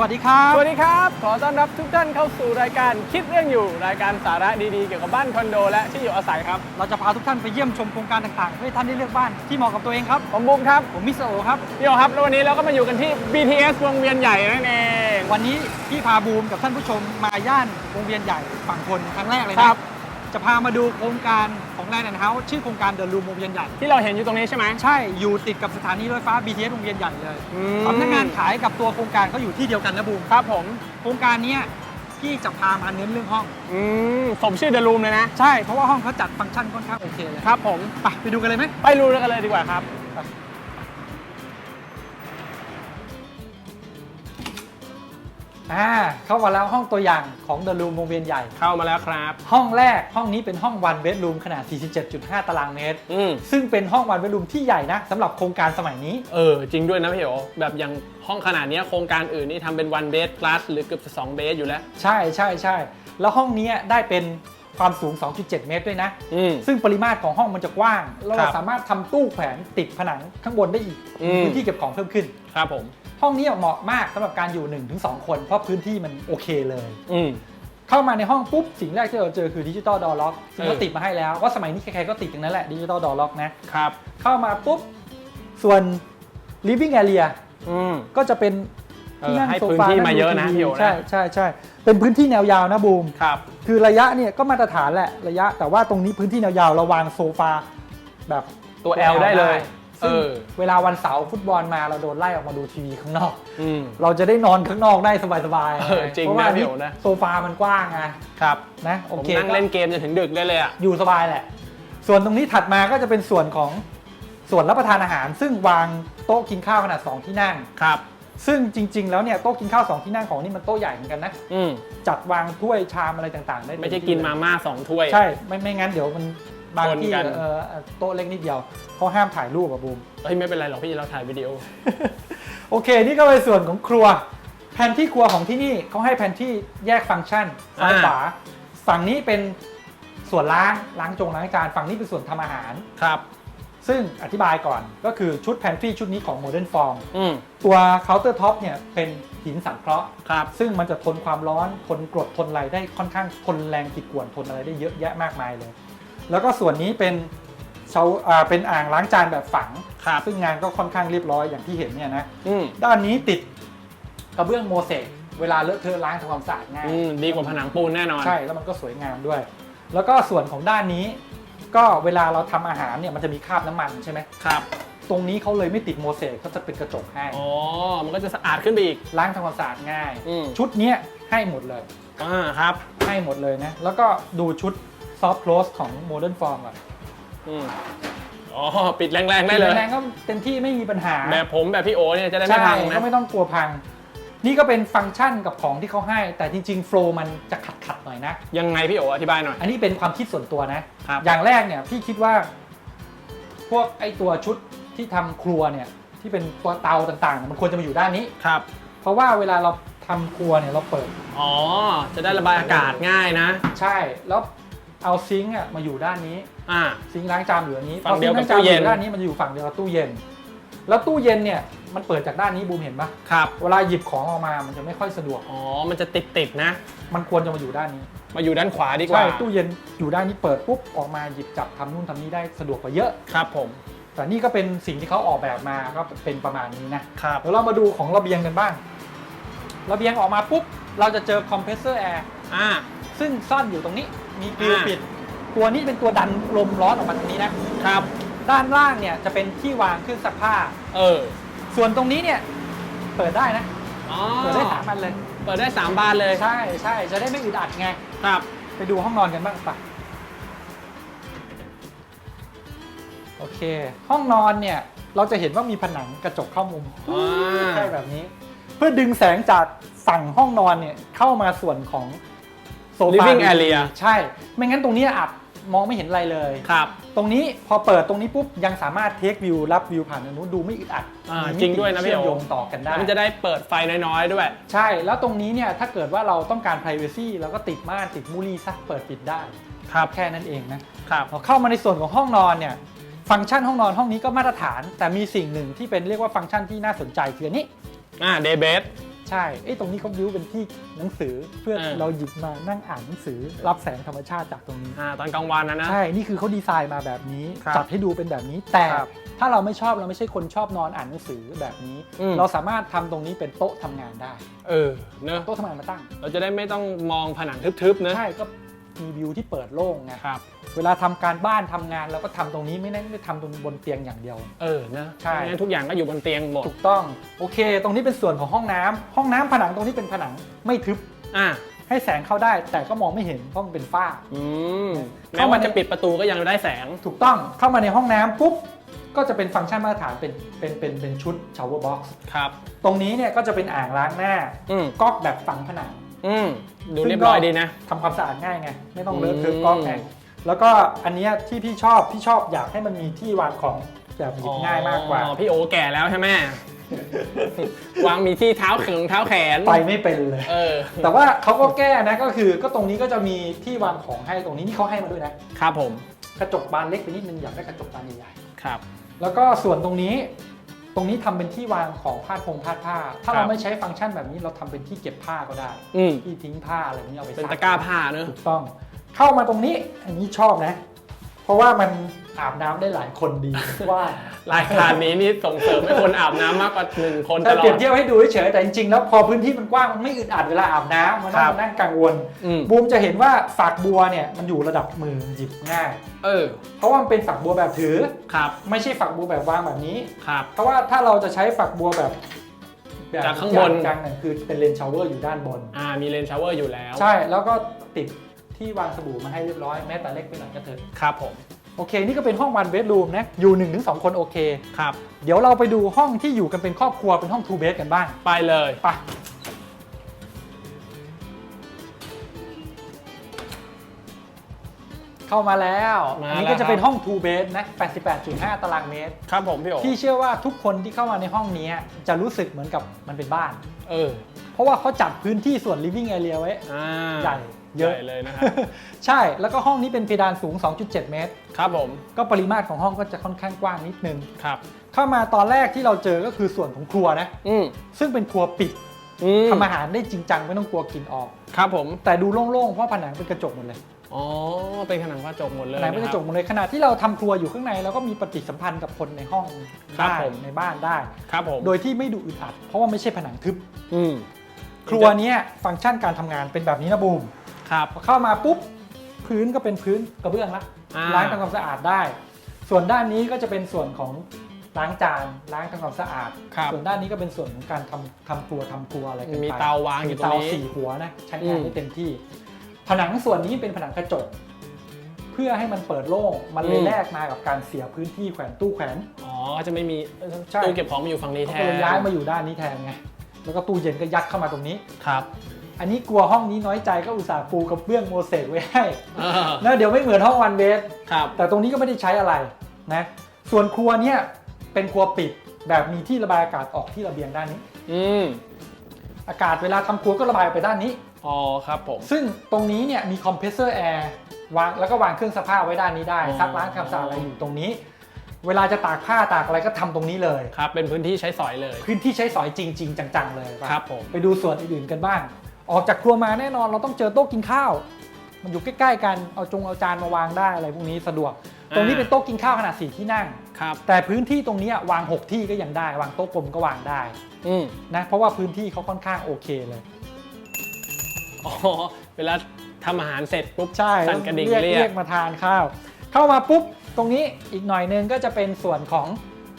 วัสดีครับ สวัสดีครับ ขอต้อนรับทุกท่านเข้าสู่รายการคิดเรื่องอยู่ รายการสาระดีๆ เกี่ยวกับบ้านคอนโด และที่อยู่อาศัยครับ เราจะพาทุกท่านไปเยี่ยมชมโครงการต่างๆเพื่อให้ท่านได้เลือกบ้านที่เหมาะกับตัวเองครับ ผมบุ๊คครับ ผมมิสเตอร์โอครับพี่โอครับ แล้ววันนี้เราก็มาอยู่กันที่ BTS วงเวียนใหญ่นั่นเอง วันนี้พี่พาบูมกับท่านผู้ชมมาย่านวงเวียนใหญ่ฝั่งทนครั้งแรกเลยคนะรับ จะพามาดูโครงการของแลนด์เฮาส์ชื่อโครงการเดอะรูมวงเวียนใหญ่ ที่เราเห็นอยู่ตรงนี้ใช่ไหมใช่อยู่ติดกับสถานีรถไฟฟ้า BTS วงเวียนใหญ่เลยอืมสำนักงานขายกับตัวโครงการเขาอยู่ที่เดียวกันนะบูมครับผม โครงการเนี้ยพี่จะพามาเน้นเรื่องห้อง อืมสมชื่อเดอะรูมเลยนะ ใช่เพราะว่าห้องเขาจัดฟังก์ชันค่อนข้างโอเคเลยครับผม ไปไปดูกันเลยไหม ไปรู้กันเลยดีกว่าครับ อ่าเข้ามาแล้วห้องตัวอย่างของเดอะรูมวงเวียนใหญ่ เข้ามาแล้วครับ ห้องแรกห้องนี้เป็นห้องวันเบดรูมขนาด 47.5 ตารางเมตร อืมซึ่งเป็นห้องวันเบดรูมที่ใหญ่นะสำหรับโครงการสมัยนี้ เออ จริงด้วยนะพี่โอแบบอย่างห้องขนาดเนี้ยโครงการอื่นนี่ทำเป็น one bed plus หรือเกือบจะ2 bed อยู่แล้ว ใช่ใช่ใช่แล้วห้องนี้ได้เป็นความสูง 2.7 เมตรด้วยนะ อืม ซึ่งปริมาตรของห้องมันจะกว้าง แล้วครัเราบสามารถทำตู้แขวนติดผนังข้างบนได้อีกอืม พื้นที่เก็บของเพิ่มขึ้น ครับผม ห้องนี้เหมาะมากสำหรับการอยู่1-2คนเพราะพื้นที่มันโอเคเลย อืม เข้ามาในห้องปุ๊บ สิ่งแรกที่เราเจอคือดิจิตอลดอล็อกซึ่งเออเขาติดมาให้แล้วว่าสมัยนี้ใครๆก็ติดอย่างนั้นแหละดิจิตอลดอล็อกนะครับ เข้ามาปุ๊บ ส่วน living area อืม ก็จะเป็นเออที่นั่งให้โซพื้นฟาที่งมาเยอะนะดูทีวีพี่โอนะ ใช่ใช่ใช่เป็นพื้นที่แนวยาวนะบูม ครับ คือระยะเนี่ยก็มาตรฐานแหละระยะ แต่ว่าตรงนี้พื้นที่แนวยาวเราวางโซฟาแบบตัว L ได้เลย ซึ่งเออ เวลาวันเสาร์ฟุตบอลมาเราโดนไล่ออกมาดูทีวีข้างนอก อืม เราจะได้นอนข้างนอกได้สบายๆเออจริงเพราะว่านะพี่โอนะ โซฟามันกว้างไงครับ นะโอผมเคนั่งก็เล่นเกมจนถึงดึกได้เลยอะ อยู่สบายแหละ ส่วนตรงนี้ถัดมาก็จะเป็นส่วนของส่วนรับประทานอาหาร ซึ่งวางโต๊ะกินข้าวขนาด2ที่นั่ง ครับ ซึ่งจริง ๆ แล้วเนี่ยโต๊ะกินข้าว2ที่นั่งของนี่มันโต๊ะใหญ่เหมือนกันนะอืม จัดวางถ้วยชามอะไรต่างๆ ได้เต็ไม่ใช่ที่กินเลยมาม่าสองถ้วย ใช่ไม่ไม่งั้นเดี๋ยวมัน บางชนที่กันเออโต๊ะเล็กนิดเดียวเขาห้ามถ่ายรูปอะบูมเฮ้ยไม่เป็นไรหรอกพี่เราถ่ายวิดีโอ โอเค นี่ก็เป็นส่วนของครัว แผนที่ครัวของที่นี่เขาให้แผนที่แยกฟังก์ชันซ้ายอ่าขวาฝั่งนี้เป็นส่วนล้างล้างจงล้างจานฝั่งนี้เป็นส่วนทำอาหารครับ ซึ่งอธิบายก่อนก็คือชุดแพนทรีชุดนี้ของ Modern Form อืมตัวเคาน์เตอร์ท็อปเนี่ยเป็นหินสังเคราะห์ครับซึ่งมันจะทนความร้อน ทนกรดทนอะไรได้ค่อนข้างทนแรงขีดข่วนทนอะไรได้เยอะแยะมากมายเลย แล้วก็ส่วนนี้เป็นเชาอ่าเป็นอ่างล้างจานแบบฝัง ครับ ซึ่งงานก็ค่อนข้างเรียบร้อยอย่างที่เห็นเนี่ยนะ อืมด้านนี้ติดกระเบื้องโมเสกเวลาเลอะเทอะล้างทำความสะอาดง่าย อืมดีกว่าผนังปูนแน่นอน ใช่แล้วมันก็สวยงามด้วย แล้วก็ส่วนของด้านนี้ ก็เวลาเราทำอาหารเนี่ยมันจะมีคราบน้ำมันใช่ไหมครับ ตรงนี้เขาเลยไม่ติดโมเสกเขาจะเป็นกระจกให้อ๋อ มันก็จะสะอาดขึ้นไปอีก ล้างทำความสะอาดง่าย อืม ชุดเนี้ยให้หมดเลย อ่าครับ ให้หมดเลยนะแล้วก็ดูชุด ซอฟ t ์ l o สของ Modern Form ก่อนอืมอ๋อ ปิดแรงๆได้เลย แรงๆก็เต็มที่ไม่มีปัญหาแบบผมแบบพี่โอเนี่ยจะได้ไม่ใช่พังนะ ก็ไม่ต้องกลัวพัง นี่ก็เป็นฟังก์ชันกับของที่เขาให้ แต่จริงๆโฟล์มันจะขัดๆหน่อยนะ ยังไงพี่โออธิบายหน่อย อันนี้เป็นความคิดส่วนตัวนะ ครับ อย่างแรกเนี่ยพี่คิดว่า พวกไอตัวชุดที่ทำครัวเนี่ย ที่เป็นตัวเตาต่างๆ มันควรจะมาอยู่ด้านนี้ ครับ เพราะว่าเวลาเราทำครัวเนี่ยเราเปิด อ๋อ จะได้ระบายอากาศง่ายนะ ใช่ แล้ว เอาซิงค์อะมาอยู่ด้านนี้ อ่า ซิงค์ล้างจานอยู่อันนี้ฝั่งเดียวกับพอซิงค์ล้างจานตู้เย็นอยู่ด้านนี้มันจะอยู่ฝั่งเดียวกับตู้เย็น แล้วตู้เย็นเนี่ยมันเปิดจากด้านนี้บูมเห็นปะครับ เวลาหยิบของออกมามันจะไม่ค่อยสะดวก อ๋อ มันจะติดติดๆนะ มันควรจะมาอยู่ด้านนี้มาอยู่ด้านขวาดีกใช่ว่า ตู้เย็นอยู่ด้านนี้เปิดปุ๊บออกมาหยิบจับทำนู่นทำนี่ได้สะดวกกว่าเยอะ ครับผม แต่นี่ก็เป็นสิ่งที่เขาออกแบบมาก็เป็นประมาณนี้นะครับ เดี๋ยวเรามาดูของระเบียงกันบ้าง ระเบียงออกมาปุ๊บเราจะเจอคอมเพรสเซอร์แอร์อ่า ซึ่งซ่อนอยู่ตรงนี้ มีกริลอ่าปิด ตัวนี้เป็นตัวดันลมร้อนออกมาตรงนี้นะครับ ด้านล่างเนี่ยจะเป็นที่วางเครื่องซักผ้า เออ ส่วนตรงนี้เนี่ยเปิดได้นะอ๋อเปิดได้สามอันเลย เปิดได้สามบานเลยใช่ใช่จะได้ไม่อึดอัดไง ครับ ไปดูห้องนอนกันบ้างปะโอเค ห้องนอนเนี่ยเราจะเห็นว่ามีผนังกระจกเข้ามุมอ่าใช่แบบนี้ เพื่อดึงแสงจากฝั่งห้องนอนเนี่ยเข้ามาส่วนของโซ ฟา living area ใช่ ไม่งั้นตรงนี้อับมองไม่เห็นอะไรเลย ครับ ตรงนี้พอเปิดตรงนี้ปุ๊บยังสามารถเทควิวรับวิวผ่านตรงนู้นดูไม่อึดอัดอ่ามีมิติจริงด้วยนะพี่เชื่อมโอโยงต่อกันได้ แล้วมันจะได้เปิดไฟน้อยๆด้วย ใช่ แล้วตรงนี้เนี่ยถ้าเกิดว่าเราต้องการ p r i เวซีเราก็ติดม่านติดมูลี่ซะเปิดปิดได้ครับ แค่นั้นเองนะครับ พอเข้ามาในส่วนของห้องนอนเนี่ยฟังก์ชันห้องนอนห้องนี้ก็มาตรฐาน แต่มีสิ่งหนึ่งที่เป็นเรียกว่าฟังก์ชันที่น่าสนใจคืออันนี้ อ่าเดย์เบส ใใช่เอ้ยตรงนี้เขาบิวเป็นที่หนังสือเพื่อเออ เราหยิบมานั่งอ่านหนังสือรับแสงธรรมชาติจากตรงนี้ อ่าตอนกลางวันนะนะ ใช่ นี่คือเขาดีไซน์มาแบบนี้ ครับจัดให้ดูเป็นแบบนี้ แต่ครับถ้าเราไม่ชอบเราไม่ใช่คนชอบนอนอ่านหนังสือแบบนี้ อืม เราสามารถทำตรงนี้เป็นโต๊ะทำงานได้ เออเนอะโต๊ะทำงานมาตั้ง เราจะได้ไม่ต้องมองผนังทึบๆนะ ใช่ ก็ มีวิวที่เปิดโล่งไงครับ เวลาทำการบ้านทำงานเราก็ทำตรงนี้ไม่ได้ไม่ได้ทำตรงบนเตียงอย่างเดียว เออนะใช่ไม่งั้นทุกอย่างก็อยู่บนเตียงหมดถูกต้องโอเค ตรงนี้เป็นส่วนของห้องน้ำห้องน้ำผนังตรงนี้เป็นผนังไม่ทึบอ่าให้แสงเข้าได้แต่ก็มองไม่เห็นเพราะมันเป็นฝ้าอืมเข้าแม้มาว่าในจะปิดประตูก็ยังได้แสงถูกต้องเข้ามาในห้องน้ำปุ๊บก็จะเป็นฟังก์ชันมาตรฐานเป็นเป็นเป็นเป็นชุด shower box ครับ ตรงนี้เนี่ยก็จะเป็นอ่างล้างหน้าอืมก๊อกแบบฝังผนัง อืมดูเรียบร้อยดีนะ ทำความสะอาดง่ายไง ไม่ต้องเลอะเทอะอืมก๊อกไง แล้วก็อันเนี้ยที่พี่ชอบ พี่ชอบอยากให้มันมีที่วางของแบบหยิบง่ายมากกว่า อ๋อพี่โอแก่แล้วใช่ไหม วางมีที่เท้าเขิงเท้าแขน ไปไม่เป็นเลย เออ แต่ว่าเขาก็แก้นะก็คือก็ตรงนี้ก็จะมีที่วางของให้ตรงนี้นี่เขาให้มาด้วยนะ ครับผม กระจกบานเล็กไปนิดนึงอยากได้กระจกบานใหญ่ครับ ๆแล้วก็ส่วนตรงนี้ ตรงนี้ทำเป็นที่วางของผ้าพงผ้าผ้า ถ้าครัเราบไม่ใช้ฟังก์ชันแบบนี้เราทำเป็นที่เก็บผ้าก็ได้อืมที่ทิ้งผ้าอะไรนี้เอาไปเป็นซัตะกร้าผ้าเนอะถูกต้อง เข้ามาตรงนี้อันนี้ชอบนะ เพราะว่ามันอาบน้ำได้หลายคนดีว่า รายการนี้นี่ส่งเสริมให้คนอาบน้ำมากกว่าหนึ่งคนตแต่ลอเปรียด บเทียบให้ดูเฉยๆแต่จริงๆ แล้วพอพื้นที่มันกว้างมันไม่อึดอัดเวลาอาบน้ำมันครันั่บงนั่งกังวล อืมบูมจะเห็นว่าฝักบัวเนี่ยมันอยู่ระดับมือหยิบง่าย เออ เพราะว่ามันเป็นฝักบัวแบบถือ ครับ ไม่ใช่ฝักบัวแบบวางแบบนี้ ครับ เพราะว่าถ้าเราจะใช้ฝักบัวแบบแบบจากข้างบน จังๆเนี่ยคือเป็นเลนชาวเวอร์อยู่ด้านบน อ่า มีเลนชาวเวอร์อยู่แล้ว ใช่แล้วก็ติด ที่วางสบู่มาให้เรียบร้อยแม้แต่เล็กไปหน่อยก็เถอะครับผม โอเค นี่ก็เป็นห้องวันเบดรูมนะอยู่1นถึงสคนโอเค ครับ เดี๋ยวเราไปดูห้องที่อยู่กันเป็นครอบครัวเป็นห้องทูเบดกันบ้างไปเลยไปเข้ามาแล้วมาอันนี้แล้วก็จะเป็นครับห้อง2 bed นะ 88.5 ตารางเมตร ครับผมพี่โอพี่เชื่อว่าทุกคนที่เข้ามาในห้องนี้จะรู้สึกเหมือนกับมันเป็นบ้าน เออเพราะว่าเขาจัดพื้นที่ส่วน living area ไว้อ่าใหญ่ เยอะใหญ่เลยนะครับใช่แล้วก็ห้องนี้เป็นเพดานสูง 2.7 เมตร ครับผม ก็ปริมาตรของห้องก็จะค่อนข้างกว้างนิดนึงครับ เข้ามาตอนแรกที่เราเจอก็คือส่วนของครัวนะอืมซึ่งเป็นครัวปิดอืมทำอาหารได้จริงจังไม่ต้องกลัวกลิ่นออก ครับผม แต่ดูโล่งๆเพราะผนังเป็นกระจกหมดเลยอ๋อ เป็นผนังกระจกหมดเลผยนังเป็นกระจกหมดเลยขณะที่เราทำครัวอยู่ข้างในเราก็มีปฏิสัมพันธ์กับคนในห้องครับได้ผมในบ้านได้ครับผมโดยที่ไม่ดูอึดอัด เพราะว่าไม่ใช่ผนังทึบ อืมครัวเนี้ยฟังก์ชันการทำงานเป็นแบบนี้นะบูม ครับ พอเข้ามาปุ๊บพื้นก็เป็นพื้นกระเบื้องละอ่า ล้างทำความสะอาดได้ ส่วนด้านนี้ก็จะเป็นส่วนของล้างจานล้างทำความสะอาด ครับ ส่วนด้านนี้ก็เป็นส่วนของการทำทำครัวทำครัวอะไรกันไปมีเตาวางอยู่ตรงเตานี้สี่หัวนะใช้งานอืได้มเต็มที่ ผนังส่วนนี้เป็นผนังกระจก เพื่อให้มันเปิดโล่งมันเลยอืมแลกมากับการเสียพื้นที่แขวนตู้แขวน อ๋อจะไม่มีใช่ ตู้เก็บของมาอยู่ฝั่งนี้เขาแทก็นเลยย้ายมาอยู่ด้านนี้แทนไงแล้วก็ตู้เย็นก็ยัดเข้ามาตรงนี้ ครับ อันนี้กลัวห้องนี้น้อยใจก็อุตส่าห์ปูกระเบื้องโมเสกไว้ให้อ่าแล้วเดี๋ยวไม่เหมือนห้องวันเบสครับแต่ตรงนี้ก็ไม่ได้ใช้อะไรนะส่วนครัวเนี่ยเป็นครัวปิดแบบมีที่ระบายอากาศออกที่ระเบียงด้านนี้ อืมอากาศเวลาทำครัวก็ระบายออกไปด้านนี้อ๋อครับผมซึ่งตรงนี้เนี่ยมีคอมเพรสเซอร์แอร์วางแล้วก็วางเครื่องซักผ้าไว้ด้านนี้ได้อ๋อซักล้างความสะอาดอะไรอยู่ตรงนี้ เวลาจะตากผ้าตากอะไรก็ทำตรงนี้เลยครับเป็นพื้นที่ใช้สอยเลย พื้นที่ใช้สอยจริง ๆ จังๆเลยไปครับผมไปดูส่วนอื่นๆกันบ้าง ออกจากครัวมาแน่นอนเราต้องเจอโต๊ะกินข้าว มันอยู่ใกล้ๆกันเอาจงเอาจานมาวางได้อะไรพวกนี้สะดวก ตรงนี้เป็นโต๊ะกินข้าวขนาดสี่ที่นั่ง ครับ แต่พื้นที่ตรงเนี้ยวาง 6 ที่ก็ยังได้ วางโต๊ะกลมก็วางได้อืมนะเพราะว่าพื้นที่เขาค่อนข้างโอเคเลย อ๋อ เวลาทำอาหารเสร็จปุ๊บใช่สั่นกระดิ่งเรียกเรียกเรียกมาทานข้าว เข้ามาปุ๊บตรงนี้อีกหน่อยนึงก็จะเป็นส่วนของ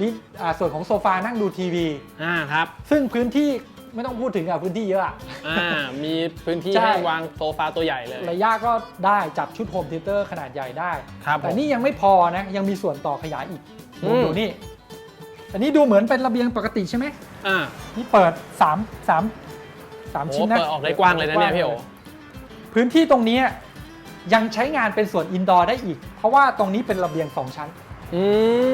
ลิอ่าส่วนของโซฟานั่งดูทีวี อ่าครับ ซึ่งพื้นที่ ไม่ต้องพูดถึงอะพื้นที่เยอะอะ อ่ามีพื้นที่ใช่ ให้วางโซฟาตัวใหญ่เลย ระยะก็ได้จับชุดโฮมเทเตอร์ขนาดใหญ่ได้ ครับผแต่มนี่ยังไม่พอนะ ยังมีส่วนต่อขยายอีกอืดูมดูนี่ อันนี้ดูเหมือนเป็นระเบียงปกติใช่ไหมอ่านี่เปิด3 3 3โอ้ชิ้นนะเปิดออกได้กว้างเลยนะเนี่ยพี่โอพื้นที่ตรงนี้ยังใช้งานเป็นส่วนอินดอร์ได้อีก เพราะว่าตรงนี้เป็นระเบียง2ชั้น อื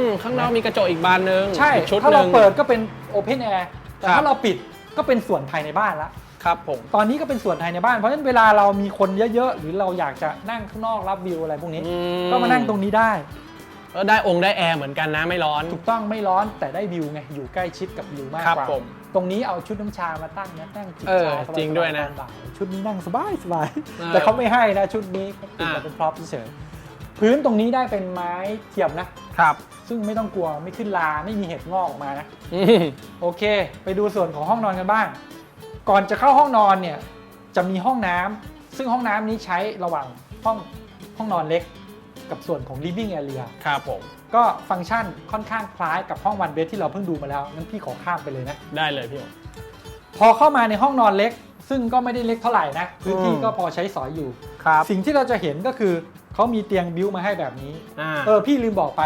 มข้างนอกมีกระจกอีกบานหนึ่งใช่ อีกชุดถ้าหเรานึ่ง เปิดก็เป็นโอเพนแอร์แต่ครับ ถ้าเราปิด ก็เป็นส่วนภายในบ้านละครับผมตอนนี้ก็เป็นส่วนภายในบ้าน เพราะฉะนั้นเวลาเรามีคนเยอะๆ หรือเราอยากจะนั่งข้างนอกรับวิวอะไรพวกนี้ อืก็มานั่งตรงนี้ได้ ก็ได้องค์ได้แอร์เหมือนกันนะไม่ร้อน ถูกต้องไม่ร้อนแต่ได้วิวไงอยู่ใกล้ชิดกับวิวมากครับกว่าผมตรงนี้เอาชุดน้ำชามาตั้งนะนั่งจิบเออชาสบาๆจริงด้วยนะตอบ่าชุดนี้นั่งสบายสบายเออแต่เขาไม่ให้นะชุดนี้เขาติดอ่ามาเป็นพร็อพเฉยๆพื้นตรงนี้ได้เป็นไม้เทียมนะครับ ซึ่งไม่ต้องกลัวไม่ขึ้นลาไม่มีเห็ดงอกออกมานะอืมโอเค ไปดูส่วนของห้องนอนกันบ้าง ก่อนจะเข้าห้องนอนเนี่ยจะมีห้องน้ำซึ่งห้องน้ำนี้ใช้ระหว่างห้องห้องนอนเล็ก กับส่วนของ living area ครับผมก็ฟังก์ชันค่อนข้างคล้ายกับห้องวันเบดที่เราเพิ่งดูมาแล้วงั้นพี่ขอข้ามไปเลยนะ ได้เลยพี่โอพอเข้ามาในห้องนอนเล็ก ซึ่งก็ไม่ได้เล็กเท่าไหร่นะพื้นที่อืมก็พอใช้สอยอยู่ครับสิ่งที่เราจะเห็นก็คือเขามีเตียงบิวมาให้แบบนี้อ่าเออพี่ลืมบอกไป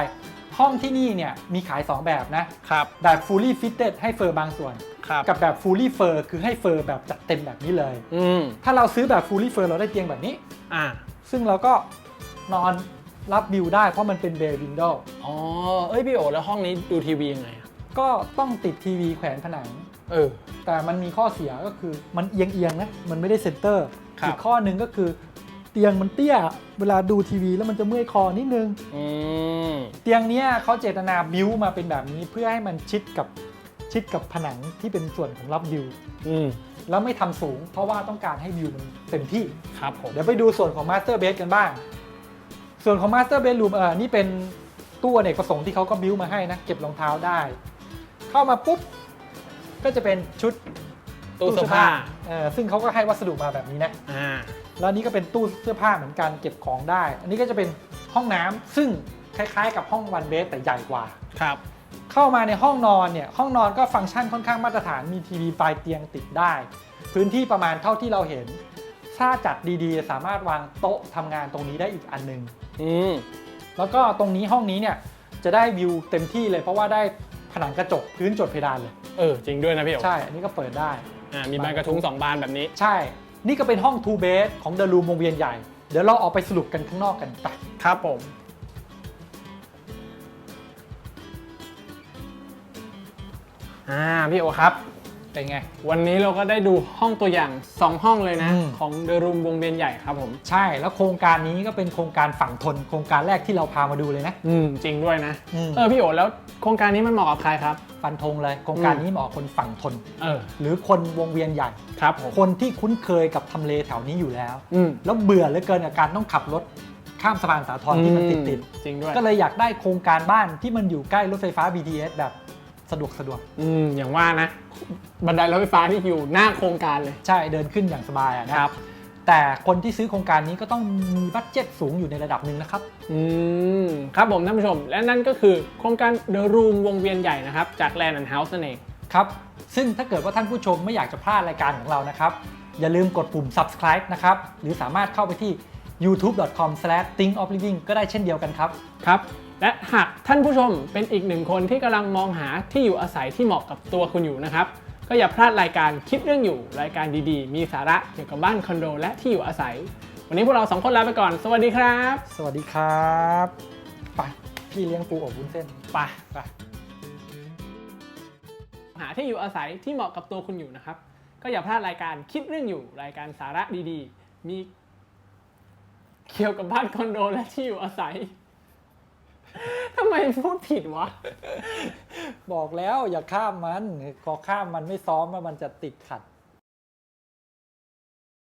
ห้องที่นี่เนี่ยมีขาย 2 แบบนะครับ แบบ fully fitted ให้เฟอร์บางส่วน ครับ กับแบบ fully fur คือให้เฟอร์แบบจัดเต็มแบบนี้เลย อืม ถ้าเราซื้อแบบ fully fur เราได้เตียงแบบนี้ อ่า ซึ่งเราก็นอนรับวิวได้เพราะมันเป็น bay window อ๋อ เอ้ยพี่โอแล้วห้องนี้ดูทีวียังไงอะก็ต้องติดทีวีแขวนผนัง เออ แต่มันมีข้อเสียก็คือมันเอียงเอียงๆนะ มันไม่ได้เซนเตอร์ ครับ อีกข้อหนึ่งก็คือ เตียงมันเตี้ย เวลาดูทีวีแล้วมันจะเมื่อยคอนิดนึง อืมเตียงเนี้ยเขาเจตนาบิวมาเป็นแบบนี้เพื่อให้มันชิดกับชิดกับผนังที่เป็นส่วนของรับวิว อืมแล้วไม่ทำสูง เพราะว่าต้องการให้วิวมันเต็มที่ ครับผม เดี๋ยวไปดูส่วนของ Master Bed กันบ้าง ส่วนของ Master Bedroom เออนี่เป็นตู้อเนกประสงค์ที่เขาก็บิวมาให้นะ เก็บรองเท้าได้ เข้ามาปุ๊บ ก็จะเป็นชุดตู้เสื้อผ้า เออซึ่งเขาก็ให้วัสดุมาแบบนี้นะ อ่า แล้วอันนี้ก็เป็นตู้เสื้อผ้าเหมือนกันเก็บของได้ อันนี้ก็จะเป็นห้องน้ำซึ่งคล้ายๆ กับห้องวันเบสแต่ใหญ่กว่าครับเข้ามาในห้องนอนเนี่ยห้องนอนก็ฟังก์ชันค่อนข้างมาตรฐานมีทีวีปลายเตียงติดได้ พื้นที่ประมาณเท่าที่เราเห็น ถ้าจัดดีๆ สามารถวางโต๊ะทำงานตรงนี้ได้อีกอันหนึงอืมแล้วก็ตรงนี้ห้องนี้เนี่ยจะได้วิวเต็มที่เลยเพราะว่าได้ผนังกระจกพื้นจดเพดานเลย เออจริงด้วยนะพี่โอใช่อันนี้ก็เปิดได้อ่ามีบานกระทุ้งสองบานแบบนี้ ใช่ นี่ก็เป็นห้อง 2 bed ของ The Room วงเวียนใหญ่ เดี๋ยวเราออกไปสรุปกันข้างนอกกันไปครับผม อ่าพี่โอครับ เป็นไง วันนี้เราก็ได้ดูห้องตัวอย่าง 2 ห้องเลยนะ อืม ของเดอะรูมวงเวียนใหญ่ครับผม ใช่แล้วโครงการนี้ก็เป็นโครงการฝั่งทน โครงการแรกที่เราพามาดูเลยนะ อืม จริงด้วยนะ อืม เออ พี่โอแล้วโครงการนี้มันเหมาะกับใครครับ ฟันธงเลยโครงการนี้เหมาะกับคนฝั่งทน เออ หรือคนวงเวียนใหญ่ ครับผม คนที่คุ้นเคยกับทำเลแถวนี้อยู่แล้ว อืมแล้วเบื่อเหลือเกินกับการต้องขับรถข้ามสะพานสาทรที่มันติดติดจริงด้วย ๆก็เลยอยากได้โครงการบ้านที่มันอยู่ใกล้รถไฟฟ้า BTS แบบ สะดวกสะดวกอืมอย่างว่านะ บันไดรถไฟฟ้าที่อยู่หน้าโครงการเลย ใช่เดินขึ้นอย่างสบายอะนะครับ แต่คนที่ซื้อโครงการนี้ก็ต้องมีบัตเจ็ตสูงอยู่ในระดับหนึ่งนะครับ อืมครับผมท่านผู้ชม และนั่นก็คือโครงการ The Room วงเวียนใหญ่นะครับ จาก Land and House นั่นเอง ครับ ซึ่งถ้าเกิดว่าท่านผู้ชมไม่อยากจะพลาดรายการของเรานะครับ อย่าลืมกดปุ่ม subscribe นะครับ หรือสามารถเข้าไปที่ youtube.com/thinkofliving ก็ได้เช่นเดียวกันครับ ครับ และหากท่านผู้ชมเป็นอีกหนึ่งคนที่กำลังมองหาที่อยู่อาศัยที่เหมาะกับตัวคุณอยู่นะครับ ก็อย่าพลาดรายการคิดเรื่องอยู่รายการดีๆ มีสาระเกี่ยวกับบ้านคอนโดและที่อยู่อาศัย วันนี้พวกเราสองคนลาไปก่อน สวัสดีครับสวัสดีครับไปพี่เลี้ยงปูอบวุ้นเส้นไปไปหาที่อยู่อาศัยที่เหมาะกับตัวคุณอยู่นะครับ ก็อย่าพลาดรายการคิดเรื่องอยู่รายการสาระดีๆ มีเกี่ยวกับบ้านคอนโดและที่อยู่อาศัย ทำไมพูดผิดวะ บอกแล้วอย่าข้ามมันพอข้ามมันไม่ซ้อมมันจะติดขัด